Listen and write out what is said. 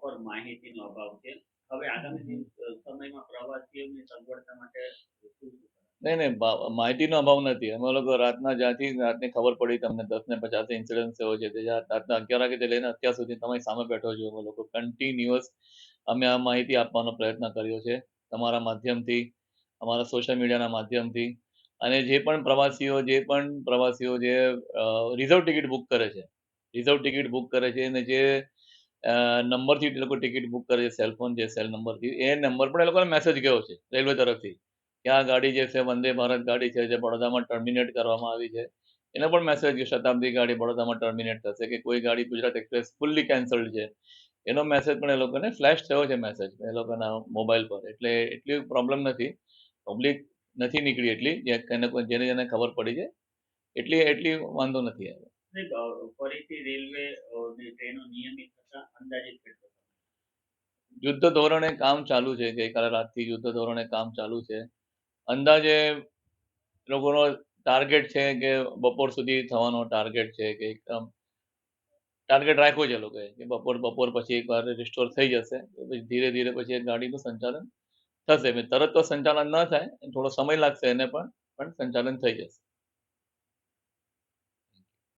Proper માહિતીનો અભાવ છે. હવે આગામી સમયમાં પ્રવાસીઓની સગવડતા માટે? નહીં નહીં માહિતીનો અભાવ નથી. અમે લોકો રાતના જ્યાંથી રાતની ખબર પડી તમને દસ ને પચાસ ઇન્સિડન્સ થયો છે તે રાતના અગિયાર વાગે લઈને અત્યાર સુધી તમારી સામે બેઠો છો અમે લોકો. કન્ટિન્યુઅસ અમે આ માહિતી આપવાનો પ્રયત્ન કર્યો છે. તમારા માધ્યમથી અમારા સોશિયલ મીડિયાના માધ્યમથી. અને જે પણ પ્રવાસીઓ જે પણ પ્રવાસીઓ જે રિઝર્વ ટિકિટ બુક કરે છે રિઝર્વ ટિકિટ બુક કરે છે અને જે નંબરથી એ લોકો ટિકિટ બુક કરે છે સેલફોન જે સેલ નંબરથી એ નંબર પણ એ લોકોને મેસેજ ગયો છે રેલવે તરફથી. કે આ ગાડી જે છે, વંદે ભારત ગાડી છે, જે બડોદામાં ટર્મિનેટ કરવામાં આવી છે, એનો પણ મેસેજ શતાબ્દી ગાડી બડોદામાં ટર્મિનેટ થશે, કે કોઈ ગાડી ગુજરાત એક્સપ્રેસ ફૂલ્લી કેન્સલ્ડ છે. એનો મેસેજ પણ એ લોકોને ફ્લેશ થયો છે મેસેજ એ લોકોના મોબાઈલ પર. એટલે એટલી પ્રોબ્લેમ નથી પબ્લિક નથી નીકળી એટલી જેને જેને ખબર પડી છે, એટલી એટલી વાંધો નથી આવ્યો યુદ્ધ ધોરણે કામ ચાલુ છે, ગઈકાલે રાતથી યુદ્ધ ધોરણે કામ ચાલુ છે. અંદાજે લોકોનો ટાર્ગેટ છે કે બપોર સુધી થવાનો ટાર્ગેટ છે કે એકદમ ટાર્ગેટ રાખ્યો છે લોકોએ, કે બપોર બપોર પછી એકવાર રિસ્ટોર થઈ જશે પછી ધીરે ધીરે પછી એ ગાડીનું સંચાલન થશે. તરત તો સંચાલન ન થાય, થોડો સમય લાગશે એને પણ પણ સંચાલન થઈ જશે.